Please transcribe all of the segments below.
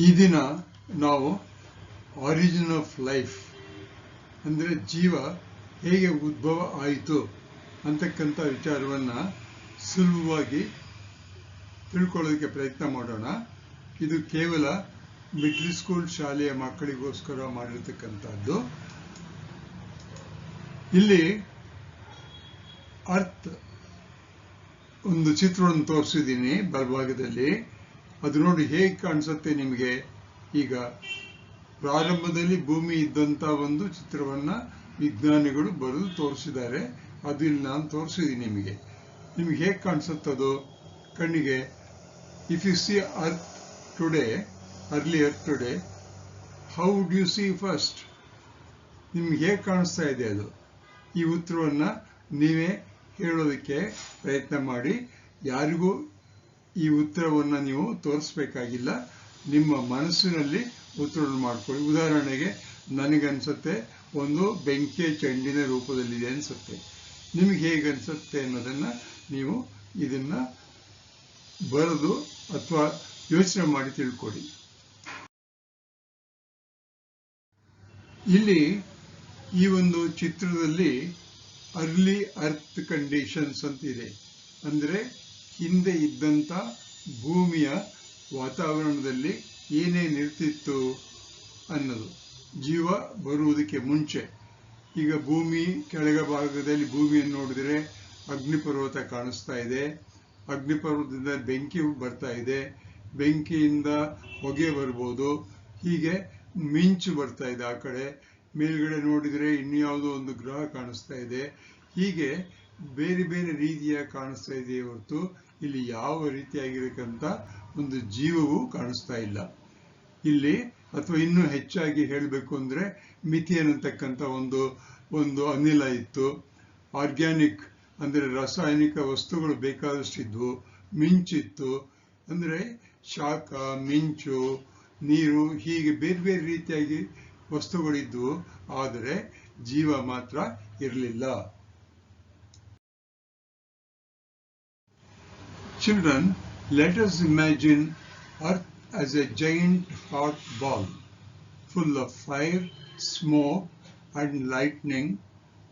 ಈ ದಿನ ನಾವು ಆರಿಜಿನ್ ಆಫ್ ಲೈಫ್ ಅಂದರೆ ಜೀವ ಹೇಗೆ ಉದ್ಭವ ಆಯಿತು ಅಂತಕ್ಕಂಥ ವಿಚಾರವನ್ನು ಸುಲಭವಾಗಿ ತಿಳ್ಕೊಳ್ಳೋದಕ್ಕೆ ಪ್ರಯತ್ನ ಮಾಡೋಣ. ಇದು ಕೇವಲ ಮಿಡ್ಲ್ ಸ್ಕೂಲ್ ಶಾಲೆಯ ಮಕ್ಕಳಿಗೋಸ್ಕರ ಮಾಡಿರ್ತಕ್ಕಂಥದ್ದು. ಇಲ್ಲಿ ಅರ್ತ್ ಒಂದು ಚಿತ್ರವನ್ನು ತೋರಿಸಿದ್ದೀನಿ ಬಲಭಾಗದಲ್ಲಿ. ಅದು ನೋಡಿ ಹೇಗೆ ಕಾಣಿಸುತ್ತೆ ನಿಮಗೆ? ಈಗ ಪ್ರಾರಂಭದಲ್ಲಿ ಭೂಮಿ ಇದ್ದಂಥ ಒಂದು ಚಿತ್ರವನ್ನು ವಿಜ್ಞಾನಿಗಳು ಬರೆದು ತೋರಿಸಿದ್ದಾರೆ. ಅದು ಇಲ್ಲಿ ನಾನು ತೋರಿಸಿದ್ದೀನಿ ನಿಮಗೆ. ನಿಮಗೆ ಹೇಗೆ ಕಾಣಿಸುತ್ತದು ಕಣ್ಣಿಗೆ. If you see earth today early earth today how do you see first ನಿಮ್ಗೆ ಹೇಗೆ ಕಾಣಿಸ್ತಾ ಇದೆ ಅದು? ಈ ಉತ್ತರವನ್ನು ನೀವೇ ಹೇಳೋದಕ್ಕೆ ಪ್ರಯತ್ನ ಮಾಡಿ. ಯಾರಿಗೂ ಈ ಉತ್ತರವನ್ನು ನೀವು ತೋರಿಸ್ಬೇಕಾಗಿಲ್ಲ. ನಿಮ್ಮ ಮನಸ್ಸಿನಲ್ಲಿ ಉತ್ತರವನ್ನು ಮಾಡ್ಕೊಳ್ಳಿ. ಉದಾಹರಣೆಗೆ, ನನಗನ್ಸುತ್ತೆ ಒಂದು ಬೆಂಕಿಯ ಚೆಂಡಿನ ರೂಪದಲ್ಲಿದೆ ಅನ್ಸುತ್ತೆ. ನಿಮಗೆ ಹೇಗೆ ಅನಿಸುತ್ತೆ ಅನ್ನೋದನ್ನು ನೀವು ಇದನ್ನ ಬರೆದು ಅಥವಾ ಯೋಚನೆ ಮಾಡಿ ತಿಳ್ಕೊಡಿ. ಇಲ್ಲಿ ಈ ಒಂದು ಚಿತ್ರದಲ್ಲಿ ಅರ್ಲಿ ಅರ್ತ್ ಕಂಡೀಷನ್ಸ್ ಅಂತ ಇದೆ. ಅಂದ್ರೆ ಹಿಂದೆ ಇದ್ದಂತ ಭೂಮಿಯ ವಾತಾವರಣದಲ್ಲಿ ಏನೇನಿರ್ತಿತ್ತು ಅನ್ನೋದು. ಜೀವ ಬರುವುದಕ್ಕೆ ಮುಂಚೆ. ಈಗ ಭೂಮಿ ಕೆಳಗ ಭಾಗದಲ್ಲಿ ಭೂಮಿಯನ್ನು ನೋಡಿದ್ರೆ ಅಗ್ನಿಪರ್ವತ ಕಾಣಿಸ್ತಾ ಇದೆ. ಅಗ್ನಿಪರ್ವತದಿಂದ ಬೆಂಕಿ ಬರ್ತಾ ಇದೆ. ಬೆಂಕಿಯಿಂದ ಹೊಗೆ ಬರ್ಬೋದು. ಹೀಗೆ ಮಿಂಚು ಬರ್ತಾ ಇದೆ ಆ ಕಡೆ. ಮೇಲ್ಗಡೆ ನೋಡಿದ್ರೆ ಇನ್ಯಾವುದೋ ಒಂದು ಗ್ರಹ ಕಾಣಿಸ್ತಾ ಇದೆ. ಹೀಗೆ ಬೇರೆ ಬೇರೆ ರೀತಿಯ ಕಾಣಿಸ್ತಾ ಇದೆ ಹೊರತು ಇಲ್ಲಿ ಯಾವ ರೀತಿಯಾಗಿರಕ್ಕಂತ ಒಂದು ಜೀವವು ಕಾಣಿಸ್ತಾ ಇಲ್ಲ. ಇಲ್ಲಿ ಅಥವಾ ಇನ್ನೂ ಹೆಚ್ಚಾಗಿ ಹೇಳಬೇಕು ಅಂದ್ರೆ ಮಿತಿ ಅಂತಕ್ಕಂಥ ಒಂದು ಒಂದು ಅನಿಲ ಇತ್ತು. ಆರ್ಗ್ಯಾನಿಕ್ ಅಂದ್ರೆ ರಾಸಾಯನಿಕ ವಸ್ತುಗಳು ಬೇಕಾದಷ್ಟಿದ್ವು. ಮಿಂಚಿತ್ತು ಅಂದ್ರೆ ಶಾಖ, ಮಿಂಚು, ನೀರು ಹೀಗೆ ಬೇರೆ ಬೇರೆ ರೀತಿಯಾಗಿ ವಸ್ತುಗಳಿದ್ವು. ಆದರೆ ಜೀವ ಮಾತ್ರ ಇರಲಿಲ್ಲ. Children, let us imagine Earth as a giant hot ball full of fire, smoke, and lightning,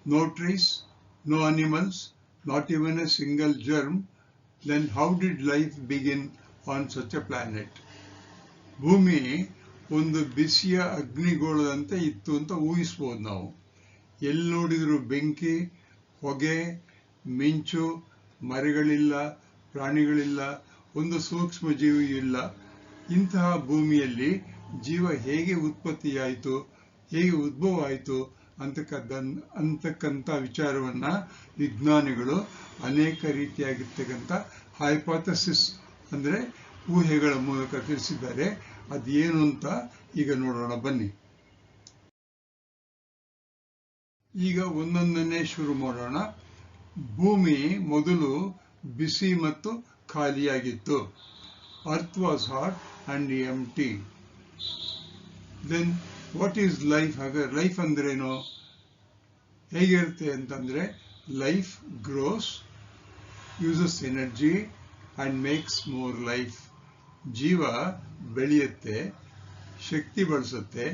no trees, no animals, not even a single germ. Then how did life begin on such a planet? ಭೂಮಿ ಒಂದು ಬಿಸಿಯ ಅಗ್ನಿಗೋಳದಂತೆ ಇತ್ತು ಅಂತ ಊಹಿಸ್ಬೋದು ನಾವು ಎಲ್ಲಿ ನೋಡಿದ್ರು ಬೆಂಕಿ ಹೊಗೆ ಮಿಂಚು ಮರಗಳಿಲ್ಲ ಪ್ರಾಣಿಗಳಿಲ್ಲ, ಒಂದು ಸೂಕ್ಷ್ಮ ಜೀವಿ ಇಲ್ಲ. ಇಂತಹ ಭೂಮಿಯಲ್ಲಿ ಜೀವ ಹೇಗೆ ಉತ್ಪತ್ತಿಯಾಯಿತು, ಹೇಗೆ ಉದ್ಭವ ಆಯಿತು ಅಂತಕ್ಕಂಥ ಅಂತಕ್ಕಂಥ ವಿಚಾರವನ್ನ ವಿಜ್ಞಾನಿಗಳು ಅನೇಕ ರೀತಿಯಾಗಿರ್ತಕ್ಕಂಥ ಹೈಪಾಥಸಿಸ್ ಅಂದ್ರೆ ಊಹೆಗಳ ಮೂಲಕ ತಿಳಿಸಿದ್ದಾರೆ. ಅದೇನು ಅಂತ ಈಗ ನೋಡೋಣ, ಬನ್ನಿ. ಈಗ ಒಂದೊಂದನ್ನೇ ಶುರು ಮಾಡೋಣ. ಭೂಮಿ ಮೊದಲು ಬಿಸಿ ಮತ್ತು ಖಾಲಿಯಾಗಿತ್ತು. Earth was hot and empty then what is life ಹಾಗೆ ಲೈಫ್ ಅಂದ್ರೇನು? ಹೇಗಿರುತ್ತೆ ಅಂತಂದರೆ life grows uses energy and makes more life ಜೀವ ಬೆಳೆಯುತ್ತೆ, ಶಕ್ತಿ ಬಳಸುತ್ತೆ,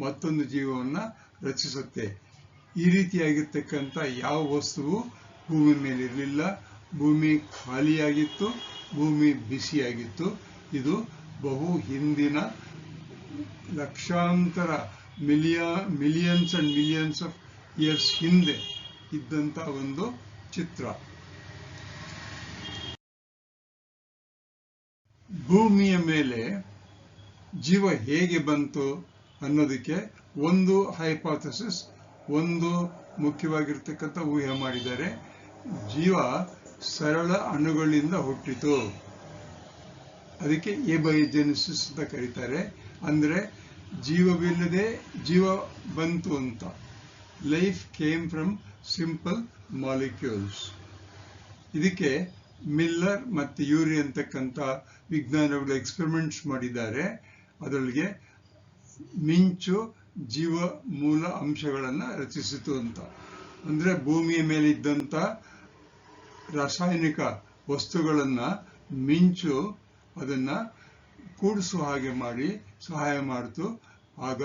ಮತ್ತೊಂದು ಜೀವವನ್ನು ರಚಿಸುತ್ತೆ. ಈ ರೀತಿಯಾಗಿರ್ತಕ್ಕಂಥ ಯಾವ ವಸ್ತುವು ಭೂಮಿ ಮೇಲೆ ಇರಲಿಲ್ಲ ಭೂಮಿ ಖಾಲಿಯಾಗಿತ್ತು, ಭೂಮಿ ಬಿಸಿಯಾಗಿತ್ತು. ಇದು ಬಹು ಹಿಂದಿನ ಲಕ್ಷಾಂತರ million millions and millions of years ಹಿಂದೆ ಇದ್ದಂಥ ಒಂದು ಚಿತ್ರ. ಭೂಮಿಯ ಮೇಲೆ ಜೀವ ಹೇಗೆ ಬಂತು ಅನ್ನೋದಕ್ಕೆ ಒಂದು ಹೈಪಾಥಸಿಸ್ ಒಂದು ಮುಖ್ಯವಾಗಿರ್ತಕ್ಕಂಥ ಊಹೆ ಮಾಡಿದ್ದಾರೆ. ಜೀವ ಸರಳ ಅಣುಗಳಿಂದ ಹುಟ್ಟಿತು. ಅದಕ್ಕೆ ಎಬೈಜೆನಿಸಿಸ್ ಅಂತ ಕರೀತಾರೆ. ಅಂದ್ರೆ ಜೀವವಿಲ್ಲದೆ ಜೀವ ಬಂತು ಅಂತ. Life came from simple molecules ಇದಕ್ಕೆ ಮಿಲ್ಲರ್ ಮತ್ತು ಯೂರಿ ಅಂತಕ್ಕಂಥ ವಿಜ್ಞಾನಿಗಳು ಎಕ್ಸ್ಪೆರಿಮೆಂಟ್ಸ್ ಮಾಡಿದ್ದಾರೆ. ಅದರೊಳಗೆ ಮಿಂಚು ಜೀವ ಮೂಲ ಅಂಶಗಳನ್ನ ರಚಿಸಿತು ಅಂತ. ಅಂದ್ರೆ ಭೂಮಿಯ ಮೇಲೆ ಇದ್ದಂತ ರಾಸಾಯನಿಕ ವಸ್ತುಗಳನ್ನು ಮಿಂಚು ಅದನ್ನು ಕೂಡಿಸುವ ಹಾಗೆ ಮಾಡಿ ಸಹಾಯ ಮಾಡಿತು. ಆಗ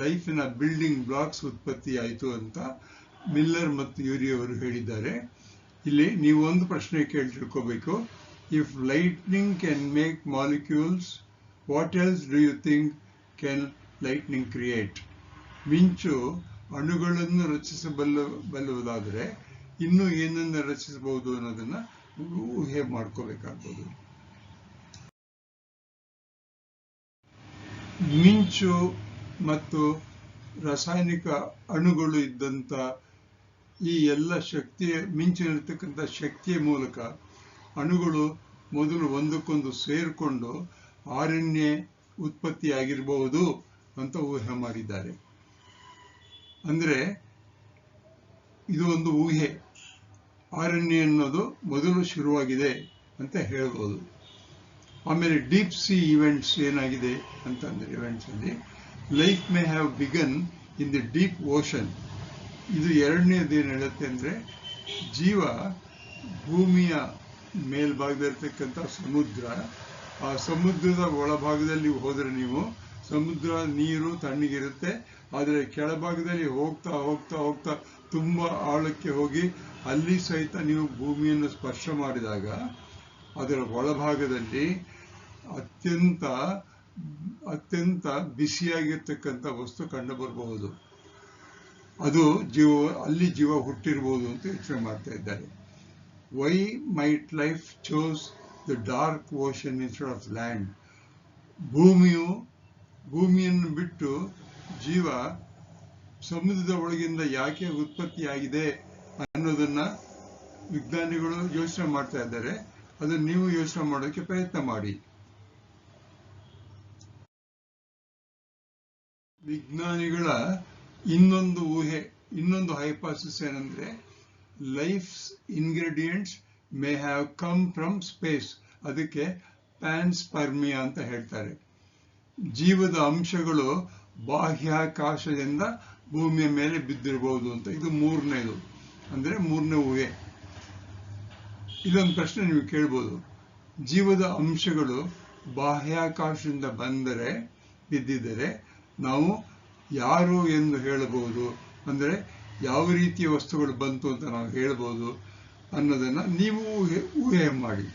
ಲೈಫಿನ ಬಿಲ್ಡಿಂಗ್ ಬ್ಲಾಕ್ಸ್ ಉತ್ಪತ್ತಿ ಆಯಿತು ಅಂತ ಮಿಲ್ಲರ್ ಮತ್ತು ಯೂರಿಯವರು ಹೇಳಿದ್ದಾರೆ. ಇಲ್ಲಿ ನೀವು ಒಂದು ಪ್ರಶ್ನೆ ಕೇಳಿ ತಿಳ್ಕೋಬೇಕು if lightning can make molecules what else do you think can lightning create ಮಿಂಚು ಅಣುಗಳನ್ನು ರಚಿಸಬಲ್ಲ ಬಲ್ಲುವುದಾದರೆ ಇನ್ನು ಏನನ್ನ ರಚಿಸಬಹುದು ಅನ್ನೋದನ್ನ ಊಹೆ ಮಾಡ್ಕೋಬೇಕಾಗ್ಬೋದು? ಮಿಂಚು ಮತ್ತು ರಾಸಾಯನಿಕ ಅಣುಗಳು ಇದ್ದಂತ ಈ ಎಲ್ಲ ಶಕ್ತಿಯ ಮಿಂಚಿನಿರ್ತಕ್ಕಂಥ ಶಕ್ತಿಯ ಮೂಲಕ ಅಣುಗಳು ಮೊದಲು ಒಂದಕ್ಕೊಂದು ಸೇರಿಕೊಂಡು ಆರಣ್ಯ ಉತ್ಪತ್ತಿಯಾಗಿರಬಹುದು ಅಂತ ಊಹೆ ಮಾಡಿದ್ದಾರೆ. ಅಂದ್ರೆ ಇದು ಒಂದು ಊಹೆ. ಆರಣ್ಯ ಅನ್ನೋದು ಮೊದಲು ಶುರುವಾಗಿದೆ ಅಂತ ಹೇಳ್ಬೋದು. ಆಮೇಲೆ ಡೀಪ್ ಸಿ ಇವೆಂಟ್ಸ್ ಏನಾಗಿದೆ ಅಂತಂದ್ರೆ ಇವೆಂಟ್ಸಲ್ಲಿ life may have begun in the deep ocean ಇದು ಎರಡನೇದು ಏನು ಹೇಳುತ್ತೆ ಅಂದ್ರೆ, ಜೀವ ಭೂಮಿಯ ಮೇಲ್ಭಾಗದಲ್ಲಿರ್ತಕ್ಕಂಥ ಸಮುದ್ರ, ಆ ಸಮುದ್ರದ ಒಳಭಾಗದಲ್ಲಿ ಹೋದರೆ ನೀವು ಸಮುದ್ರ, ನೀರು ತಣ್ಣಗಿರುತ್ತೆ, ಆದರೆ ಕೆಳಭಾಗದಲ್ಲಿ ಹೋಗ್ತಾ ಹೋಗ್ತಾ ಹೋಗ್ತಾ ತುಂಬಾ ಆಳಕ್ಕೆ ಹೋಗಿ ಅಲ್ಲಿ ಸಹಿತ ನೀವು ಭೂಮಿಯನ್ನು ಸ್ಪರ್ಶ ಮಾಡಿದಾಗ ಅದರ ಒಳಭಾಗದಲ್ಲಿ ಅತ್ಯಂತ ಅತ್ಯಂತ ಬಿಸಿಯಾಗಿರ್ತಕ್ಕಂಥ ವಸ್ತು ಕಂಡು ಬರಬಹುದು. ಅದು ಜೀವ, ಅಲ್ಲಿ ಜೀವ ಹುಟ್ಟಿರಬಹುದು ಅಂತ ಯೋಚನೆ ಮಾಡ್ತಾ ಇದ್ದಾರೆ. Why might life chose the dark ocean instead of land ಭೂಮಿಯು, ಭೂಮಿಯನ್ನು ಬಿಟ್ಟು ಜೀವ ಸಮುದ್ರದ ಒಳಗಿಂದ ಯಾಕೆ ಉತ್ಪತ್ತಿಯಾಗಿದೆ ಅನ್ನೋದನ್ನ ವಿಜ್ಞಾನಿಗಳು ಯೋಚನೆ ಮಾಡ್ತಾ ಇದ್ದಾರೆ. ಅದನ್ನ ನೀವು ಯೋಚನೆ ಮಾಡೋಕೆ ಪ್ರಯತ್ನ ಮಾಡಿ. ವಿಜ್ಞಾನಿಗಳ ಇನ್ನೊಂದು ಊಹೆ, ಇನ್ನೊಂದು ಹೈಪಾಸಿಸ್ ಏನಂದ್ರೆ life ingredients may have come from space ಅದಕ್ಕೆ ಪ್ಯಾನ್ಸ್ಪರ್ಮಿಯಾ ಅಂತ ಹೇಳ್ತಾರೆ. ಜೀವದ ಅಂಶಗಳು ಬಾಹ್ಯಾಕಾಶದಿಂದ ಭೂಮಿಯ ಮೇಲೆ ಬಿದ್ದಿರಬಹುದು ಅಂತ. ಇದು ಮೂರನೇದು. ಅಂದ್ರೆ ಮೂರನೇ ಊಹೆ. ಇದೊಂದು ಪ್ರಶ್ನೆ ನೀವು ಕೇಳ್ಬೋದು. ಜೀವದ ಅಂಶಗಳು ಬಾಹ್ಯಾಕಾಶದಿಂದ ಬಂದರೆ, ಬಿದ್ದಿದ್ದರೆ ನಾವು ಯಾರು ಎಂದು ಹೇಳಬಹುದು? ಅಂದ್ರೆ ಯಾವ ರೀತಿಯ ವಸ್ತುಗಳು ಬಂತು ಅಂತ ನಾವು ಹೇಳ್ಬೋದು ಅನ್ನೋದನ್ನ ನೀವು ಊಹೆ ಊಹೆ ಮಾಡಿ.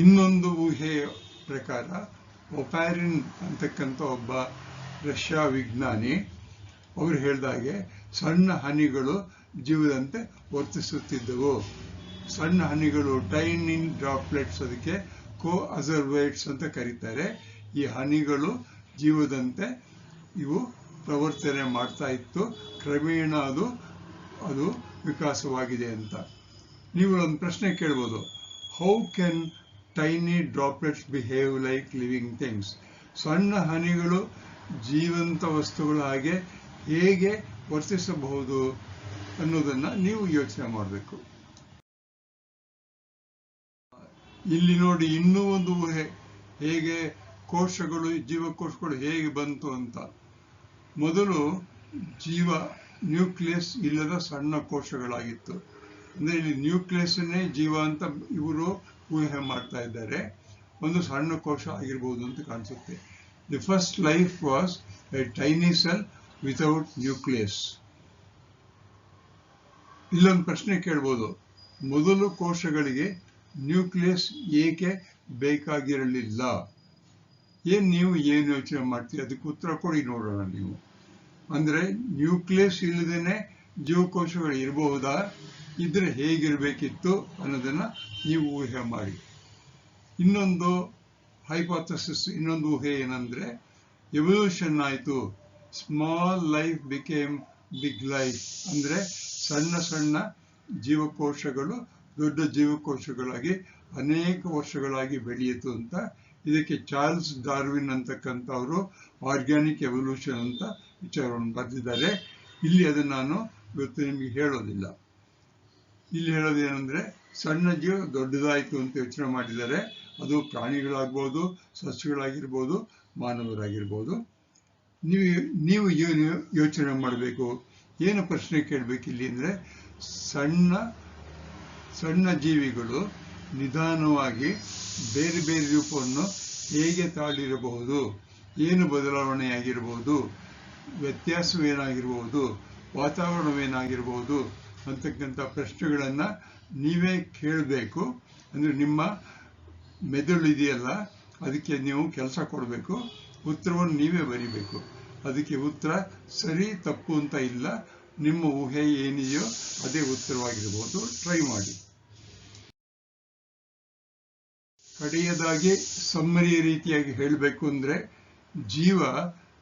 ಇನ್ನೊಂದು ಊಹೆಯ ಪ್ರಕಾರ ಒಪ್ಯಾರಿನ್ ಅಂತಕ್ಕಂಥ ಒಬ್ಬ ರಷ್ಯಾ ವಿಜ್ಞಾನಿ ಅವರು ಹೇಳಿದಾಗೆ ಸಣ್ಣ ಹನಿಗಳು ಜೀವದಂತೆ ವರ್ತಿಸುತ್ತಿದ್ದವು. ಸಣ್ಣ ಹನಿಗಳು ಟೈನಿನ್ ಡ್ರಾಪ್ಲೆಟ್ಸ್ ಅದಕ್ಕೆ ಕೋ ಅಸರ್ವೇಟ್ಸ್ ಅಂತ ಕರೀತಾರೆ. ಈ ಹನಿಗಳು ಜೀವದಂತೆ ಇವು ಪ್ರವರ್ತನೆ ಮಾಡ್ತಾ ಇತ್ತು. ಕ್ರಮೇಣ ಅದು ಅದು ವಿಕಾಸವಾಗಿದೆ ಅಂತ. ನೀವು ಒಂದು ಪ್ರಶ್ನೆ ಕೇಳ್ಬೋದು. How can tiny droplets behave like living things ಸಣ್ಣ ಹನಿಗಳು ಜೀವಂತ ವಸ್ತುಗಳ ಹಾಗೆ ಹೇಗೆ ವರ್ತಿಸಬಹುದು ಅನ್ನೋದನ್ನ ನೀವು ಯೋಚನೆ ಮಾಡಬೇಕು. ಇಲ್ಲಿ ನೋಡಿ ಇನ್ನೂ ಒಂದು ಊಹೆ, ಹೇಗೆ ಕೋಶಗಳು, ಜೀವಕೋಶಗಳು ಹೇಗೆ ಬಂತು ಅಂತ. ಮೊದಲು ಜೀವ ನ್ಯೂಕ್ಲಿಯಸ್ ಇಲ್ಲದ ಸಣ್ಣ ಕೋಶಗಳಾಗಿತ್ತು. ಅಂದ್ರೆ ಇಲ್ಲಿ ನ್ಯೂಕ್ಲಿಯಸ್ನೇ ಜೀವ ಅಂತ ಇವರು ಊಹೆ ಮಾಡ್ತಾ ಇದ್ದಾರೆ. ಒಂದು ಸಣ್ಣ ಕೋಶ ಆಗಿರ್ಬೋದು ಅಂತ ಕಾಣಿಸುತ್ತೆ. The first life was a tiny cell without nucleus ಇಲ್ಲೊಂದು ಪ್ರಶ್ನೆ ಕೇಳ್ಬೋದು. ಮೊದಲು ಕೋಶಗಳಿಗೆ ನ್ಯೂಕ್ಲಿಯಸ್ ಏಕೆ ಬೇಕಾಗಿರಲಿಲ್ಲ? ಏನು ನೀವು ಏನು ಯೋಚನೆ ಮಾಡ್ತೀರಿ? ಅದಕ್ಕೆ ಉತ್ತರ ಕೊಡಿ ನೋಡೋಣ ನೀವು. ಅಂದರೆ ನ್ಯೂಕ್ಲಿಯಸ್ ಇಲ್ಲದೇನೆ ಜೀವಕೋಶಗಳು ಇರಬಹುದಾ? ಇದ್ರೆ ಹೇಗಿರ್ಬೇಕಿತ್ತು ಅನ್ನೋದನ್ನು ನೀವು ಊಹೆ ಮಾಡಿ. ಇನ್ನೊಂದು ಹೈಪಾಥಸಿಸ್ ಇನ್ನೊಂದು ಊಹೆ ಏನಂದ್ರೆ ಎವಲ್ಯೂಷನ್ ಆಯಿತು. Small life became big life ಅಂದ್ರೆ ಸಣ್ಣ ಸಣ್ಣ ಜೀವಕೋಶಗಳು, ದೊಡ್ಡ ಜೀವಕೋಶಗಳಾಗಿ ಅನೇಕ ವರ್ಷಗಳಾಗಿ ಬೆಳೆಯಿತು ಅಂತ ಇದಕ್ಕೆ ಚಾರ್ಲ್ಸ್ ಡಾರ್ವಿನ್ ಅಂತಕ್ಕಂಥವರು ಆರ್ಗ್ಯಾನಿಕ್ ಎವಲ್ಯೂಷನ್ ಅಂತ ವಿಚಾರವನ್ನು ಬರೆದಿದ್ದಾರೆ. ಇಲ್ಲಿ ಅದನ್ನು ನಾನು ಇವತ್ತು ನಿಮಗೆ ಹೇಳೋದಿಲ್ಲ. ಇಲ್ಲಿ ಹೇಳೋದೇನೆಂದರೆ ಸಣ್ಣ ಜೀವ ದೊಡ್ಡದಾಯಿತು ಅಂತ ಯೋಚನೆ ಮಾಡಿದ್ದಾರೆ. ಅದು ಪ್ರಾಣಿಗಳಾಗ್ಬೋದು, ಸಸ್ಯಗಳಾಗಿರ್ಬೋದು, ಮಾನವರಾಗಿರ್ಬೋದು. ನೀವು ನೀವು ಏನು ಯೋಚನೆ ಮಾಡಬೇಕು? ಏನು ಪ್ರಶ್ನೆ ಕೇಳಬೇಕು ಇಲ್ಲಿ ಅಂದ್ರೆ, ಸಣ್ಣ ಸಣ್ಣ ಜೀವಿಗಳು ನಿಧಾನವಾಗಿ ಬೇರೆ ಬೇರೆ ರೂಪವನ್ನು ಹೇಗೆ ತಾಳಿರಬಹುದು? ಏನು ಬದಲಾವಣೆಯಾಗಿರಬಹುದು ವ್ಯತ್ಯಾಸವೇನಾಗಿರ್ಬೋದು? ವಾತಾವರಣವೇನಾಗಿರ್ಬೋದು? ಅಂತಕ್ಕಂಥ ಪ್ರಶ್ನೆಗಳನ್ನು ನೀವೇ ಕೇಳಬೇಕು. ಅಂದರೆ ನಿಮ್ಮ ಮೆದುಳು ಇದೆಯಲ್ಲ ಅದಕ್ಕೆ ನೀವು ಕೆಲಸ ಕೊಡಬೇಕು, ಉತ್ತರವನ್ನು ನೀವೇ ಬರಿಬೇಕು. ಅದಕ್ಕೆ ಉತ್ತರ, ಸರಿ, ತಪ್ಪು ಅಂತ ಇಲ್ಲ, ನಿಮ್ಮ ಊಹೆ ಏನಿದೆಯೋ ಅದೇ ಉತ್ತರವಾಗಿರ್ಬೋದು. ಟ್ರೈ ಮಾಡಿ. ಕಡೆಯದಾಗಿ ಸಮ್ಮರಿ ರೀತಿಯಾಗಿ ಹೇಳಬೇಕು ಅಂದರೆ, ಜೀವ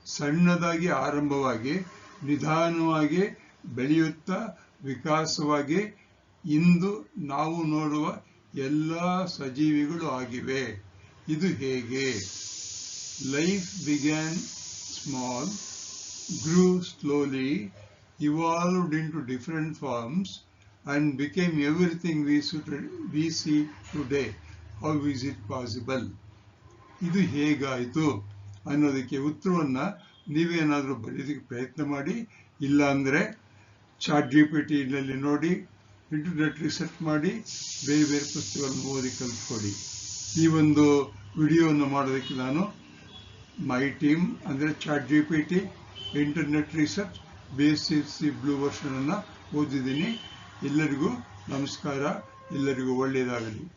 ಸಣ್ಣದಾಗಿ ಆರಂಭವಾಗಿ, ನಿಧಾನವಾಗಿ ಬೆಳೆಯುತ್ತಾ, ವಿಕಾಸವಾಗಿ ಇಂದು ನಾವು ನೋಡುವ ಎಲ್ಲ ಸಜೀವಿಗಳು ಆಗಿವೆ. ಇದು ಹೇಗೆ? Life began small grew slowly evolved into different forms and became everything we we see today how is it possible ಇದು ಹೇಗಾಯಿತು ಅನ್ನೋದಕ್ಕೆ ಉತ್ತರವನ್ನು ನೀವೇನಾದರೂ ಬರೆಯೋದಕ್ಕೆ ಪ್ರಯತ್ನ ಮಾಡಿ, ಇಲ್ಲಾಂದರೆ ಚಾಟ್ ಜಿ ಪಿ ನೋಡಿ ಇಂಟರ್ನೆಟ್ ರಿಸರ್ಚ್ ಮಾಡಿ ಬೇರೆ ಬೇರೆ ಪುಸ್ತಕಗಳನ್ನು ಓದಿ ಕಲ್ತ್ಕೊಡಿ ಈ ಒಂದು ವಿಡಿಯೋವನ್ನು ಮಾಡೋದಕ್ಕೆ ನಾನು ಮೈ ಟೀಮ್ ಅಂದರೆ chat G P T internet research C blue ವರ್ಷನನ್ನು ಓದಿದ್ದೀನಿ. ಎಲ್ಲರಿಗೂ ನಮಸ್ಕಾರ. ಎಲ್ಲರಿಗೂ ಒಳ್ಳೆಯದಾಗಲಿ